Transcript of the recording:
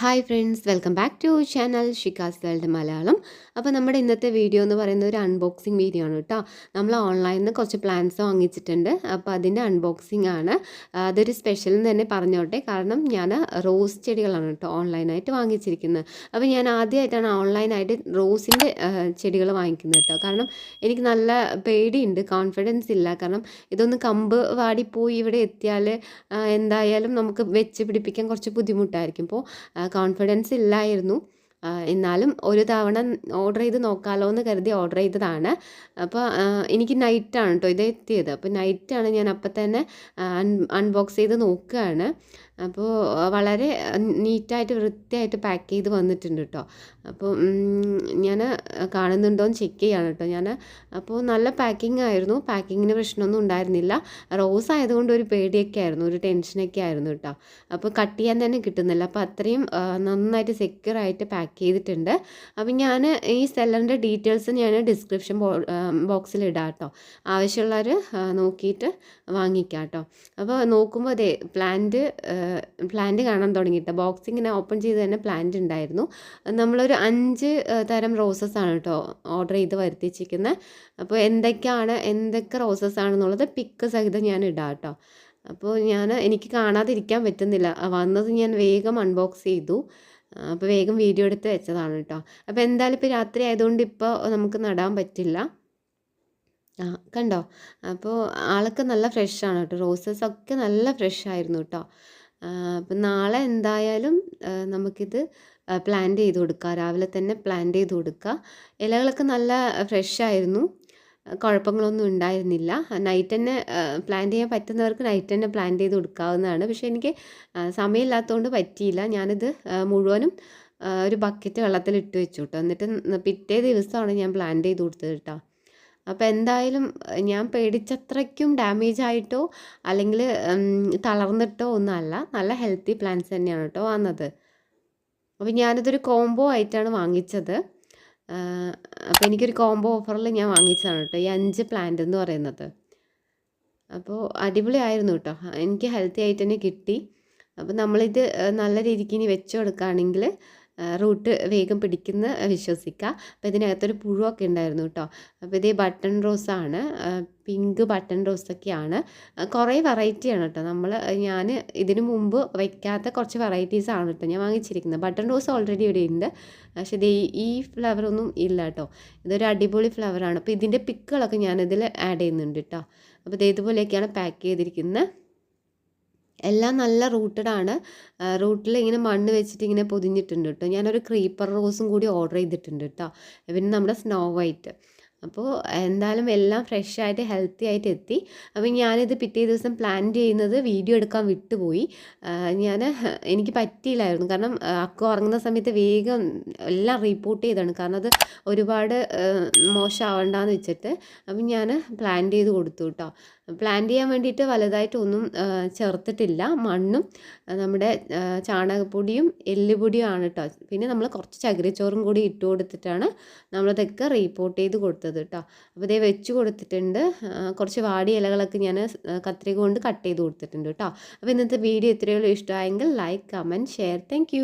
Hi friends welcome back to channel Shika's world Malayalam അപ്പോൾ നമ്മുടെ ഇന്നത്തെ വീഡിയോ എന്ന് പറയുന്നത് ഒരു അൺബോക്സിങ് വീഡിയോ ആണ് കേട്ടോ നമ്മൾ ഓൺലൈനിൽ നിന്ന് കുറച്ച് പ്ലാൻസ് വാങ്ങിച്ചിട്ടുണ്ട്. അപ്പോൾ അതിന്റെ അൺബോക്സിങ് ആണ്. അതൊരു സ്പെഷ്യൽ എന്ന് തന്നെ പറഞ്ഞോട്ടെ. കാരണം ഞാൻ റോസ് ചെടികളാണ് കേട്ടോ ഓൺലൈനായിട്ട് വാങ്ങിച്ചിരിക്കുന്നത്. അപ്പോൾ ഞാൻ ആദ്യമായിട്ടാണ് ഓൺലൈനായിട്ട് റോസിന്റെ ചെടികൾ വാങ്ങിക്കുന്നത് കേട്ടോ കാരണം എനിക്ക് നല്ല പേടിയുണ്ട് കോൺഫിഡൻസ് ഇല്ല. കാരണം ഇതൊന്ന് കമ്പ് വാടിപ്പോയി ഇവിടെ എത്തിയാൽ എന്തായാലും നമുക്ക് വെച്ച് പിടിപ്പിക്കാൻ കുറച്ച് ബുദ്ധിമുട്ടായിരിക്കും. അപ്പോൾ കോൺഫിഡൻസ് ഇല്ലായിരുന്നു. എന്നാലും ഒരു തവണ ഓർഡർ ചെയ്ത് നോക്കാമല്ലോ എന്ന് കരുതി ഓർഡർ ചെയ്തതാണ്. അപ്പോൾ എനിക്ക് നൈറ്റാണ് കേട്ടോ ഇത് എത്തിയത്. അപ്പോൾ നൈറ്റാണ് ഞാൻ അപ്പം തന്നെ അൺബോക്സ് ചെയ്ത് നോക്കുകയാണ്. അപ്പോൾ വളരെ നീറ്റായിട്ട് വൃത്തിയായിട്ട് പാക്ക് ചെയ്ത് വന്നിട്ടുണ്ട് കേട്ടോ അപ്പോൾ ഞാൻ കാണുന്നുണ്ടോയെന്ന് ചെക്ക് ചെയ്യാണ് കേട്ടോ ഞാൻ അപ്പോൾ നല്ല പാക്കിംഗ് ആയിരുന്നു. പാക്കിങ്ങിന് പ്രശ്നമൊന്നും ഉണ്ടായിരുന്നില്ല. റോസ് ആയതുകൊണ്ട് ഒരു പേടിയൊക്കെ ആയിരുന്നു. ഒരു ടെൻഷനൊക്കെ ആയിരുന്നു കേട്ടോ അപ്പോൾ കട്ട് ചെയ്യാൻ തന്നെ കിട്ടുന്നില്ല. അപ്പോൾ അത്രയും നന്നായിട്ട് സെക്യൂർ ആയിട്ട് പാക്ക് ചെയ്തിട്ടുണ്ട്. അപ്പോൾ ഞാൻ ഈ സെല്ലറിന്റെ ഡീറ്റെയിൽസ് ഞാൻ ഡിസ്ക്രിപ്ഷൻ ബോക്സിൽ ഇടാം കേട്ടോ ആവശ്യമുള്ളവർ നോക്കിയിട്ട് വാങ്ങിക്കാം കേട്ടോ അപ്പോൾ നോക്കുമ്പോൾ അതെ പ്ലാന്റ് പ്ലാന്റ് കാണാൻ തുടങ്ങിയിട്ട്. ബോക്സ് ഇങ്ങനെ ഓപ്പൺ ചെയ്ത് തന്നെ പ്ലാന്റ് ഉണ്ടായിരുന്നു. നമ്മളൊരു അഞ്ച് തരം റോസസ് ആണ് കേട്ടോ ഓർഡർ ചെയ്ത് വരുത്തിച്ചിരിക്കുന്നത് അപ്പോൾ എന്തൊക്കെയാണ് എന്തൊക്കെ റോസസ് ആണെന്നുള്ളത് പിക്ക് സഹിതം ഞാൻ ഇടാം കേട്ടോ അപ്പോൾ ഞാൻ എനിക്ക് കാണാതിരിക്കാൻ പറ്റുന്നില്ല. വന്നത് ഞാൻ വേഗം അൺബോക്സ് ചെയ്തു. അപ്പോൾ വേഗം വീഡിയോ എടുത്ത് വെച്ചതാണ് കേട്ടോ അപ്പോൾ എന്തായാലും ഇപ്പോൾ രാത്രി ആയതുകൊണ്ട് ഇപ്പോൾ നമുക്ക് നടാൻ പറ്റില്ല. ആ കണ്ടോ? അപ്പോൾ ആളൊക്കെ നല്ല ഫ്രഷാണ് കേട്ടോ റോസസ് ഒക്കെ നല്ല ഫ്രഷ് ആയിരുന്നു കേട്ടോ അപ്പം നാളെ എന്തായാലും നമുക്കിത് പ്ലാൻ ചെയ്ത് കൊടുക്കാം. രാവിലെ തന്നെ പ്ലാൻ ചെയ്ത് കൊടുക്കുക ഇലകളൊക്കെ നല്ല ഫ്രഷ് ആയിരുന്നു. കുഴപ്പങ്ങളൊന്നും ഉണ്ടായിരുന്നില്ല. നൈറ്റ് തന്നെ പ്ലാൻ ചെയ്യാൻ പറ്റുന്നവർക്ക് നൈറ്റ് തന്നെ പ്ലാൻ ചെയ്ത് കൊടുക്കാവുന്നതാണ്. പക്ഷേ എനിക്ക് സമയമില്ലാത്തതുകൊണ്ട് പറ്റിയില്ല. ഞാനിത് മുഴുവനും ഒരു ബക്കറ്റ് വെള്ളത്തിൽ ഇട്ട് വെച്ചു കേട്ടോ എന്നിട്ട് പിറ്റേ ദിവസമാണ് ഞാൻ പ്ലാൻ ചെയ്ത് കൊടുത്തത് കേട്ടോ അപ്പോൾ എന്തായാലും ഞാൻ പേടിച്ചത്രയ്ക്കും ഡാമേജ് ആയിട്ടോ അല്ലെങ്കിൽ തളർന്നിട്ടോ ഒന്നുമല്ല. നല്ല ഹെൽത്തി പ്ലാന്റ്സ് തന്നെയാണ് കേട്ടോ വന്നത്. അപ്പോൾ ഞാനിതൊരു കോംബോ ആയിട്ടാണ് വാങ്ങിച്ചത്. അപ്പോൾ എനിക്കൊരു കോംബോ ഓഫറിൽ ഞാൻ വാങ്ങിച്ചതാണ് കേട്ടോ ഈ അഞ്ച് പ്ലാന്റ് എന്ന് പറയുന്നത്. അപ്പോൾ അടിപൊളിയായിരുന്നു കേട്ടോ. എനിക്ക് ഹെൽത്തി ആയിട്ട് തന്നെ കിട്ടി. അപ്പോൾ നമ്മളിത് നല്ല രീതിക്ക് ഇനി വെച്ച് കൊടുക്കുകയാണെങ്കിൽ റൂട്ട് വേഗം പിടിക്കുന്ന വിശ്വസിക്കുക അപ്പോൾ ഇതിനകത്തൊരു പുഴുവൊക്കെ ഉണ്ടായിരുന്നു കേട്ടോ അപ്പോൾ ഇതേ ബട്ടൺ റോസാണ്. പിങ്ക് ബട്ടൺ റോസൊക്കെയാണ്. കുറേ വെറൈറ്റിയാണ് കേട്ടോ നമ്മൾ ഞാൻ ഇതിനു മുമ്പ് വയ്ക്കാത്ത കുറച്ച് വെറൈറ്റീസാണ് കേട്ടോ ഞാൻ വാങ്ങിച്ചിരിക്കുന്നത്. ബട്ടൺ റോസ് ഓൾറെഡി ഇവിടെ ഉണ്ട്. പക്ഷേ ഇത് ഈ ഫ്ലവറൊന്നും ഇല്ല കേട്ടോ ഇതൊരു അടിപൊളി ഫ്ലവറാണ് അപ്പോൾ ഇതിന്റെ പിക്കുകളൊക്കെ ഞാനിതിൽ ആഡ് ചെയ്യുന്നുണ്ട് കേട്ടോ അപ്പോൾ ഇത് ഇതുപോലെയൊക്കെയാണ് പാക്ക് ചെയ്തിരിക്കുന്നത് എല്ലാം നല്ല റൂട്ടഡ് ആണ്. റൂട്ടിൽ ഇങ്ങനെ മണ്ണ് വെച്ചിട്ട് ഇങ്ങനെ പൊതിഞ്ഞിട്ടുണ്ട് കേട്ടോ ഞാനൊരു ക്രീപ്പർ റോസും കൂടി ഓർഡർ ചെയ്തിട്ടുണ്ട് കേട്ടോ പിന്നെ നമ്മുടെ സ്നോ വൈറ്റ് അപ്പോൾ എന്തായാലും എല്ലാം ഫ്രഷ് ആയിട്ട് ഹെൽത്തി ആയിട്ട് എത്തി. അപ്പോൾ ഞാനിത് പിറ്റേ ദിവസം പ്ലാൻ ചെയ്യുന്നത് വീഡിയോ എടുക്കാൻ വിട്ടുപോയി. ഞാൻ എനിക്ക് പറ്റിയില്ലായിരുന്നു. കാരണം അക്കു ഉറങ്ങുന്ന സമയത്ത് വേഗം എല്ലാം റിപ്പോർട്ട് ചെയ്താണ്. കാരണം അത് ഒരുപാട് മോശമാവണ്ടെന്ന് വെച്ചിട്ട്. അപ്പം ഞാൻ പ്ലാൻ ചെയ്ത് കൊടുത്തു കേട്ടോ പ്ലാൻ ചെയ്യാൻ വേണ്ടിയിട്ട് വലുതായിട്ടൊന്നും ചേർത്തിട്ടില്ല. മണ്ണും നമ്മുടെ ചാണകപ്പൊടിയും എല്ലുപൊടിയും ആണ് കേട്ടോ പിന്നെ നമ്മൾ കുറച്ച് ചകിരിച്ചോറും കൂടി ഇട്ട് കൊടുത്തിട്ടാണ് നമ്മളതൊക്കെ റീപ്പോർട്ട് ചെയ്ത് കൊടുത്തത് കേട്ടോ അപ്പോൾ ഇതേ വെച്ച് കൊടുത്തിട്ടുണ്ട്. കുറച്ച് വാടി ഇലകളൊക്കെ ഞാൻ കത്രിക കൊണ്ട് കട്ട് ചെയ്ത് കൊടുത്തിട്ടുണ്ട് കേട്ടോ അപ്പോൾ ഇന്നത്തെ വീഡിയോ ഇത്രയുള്ളൂ ഇഷ്ടമായെങ്കിൽ ലൈക്ക് കമന്റ് ഷെയർ താങ്ക്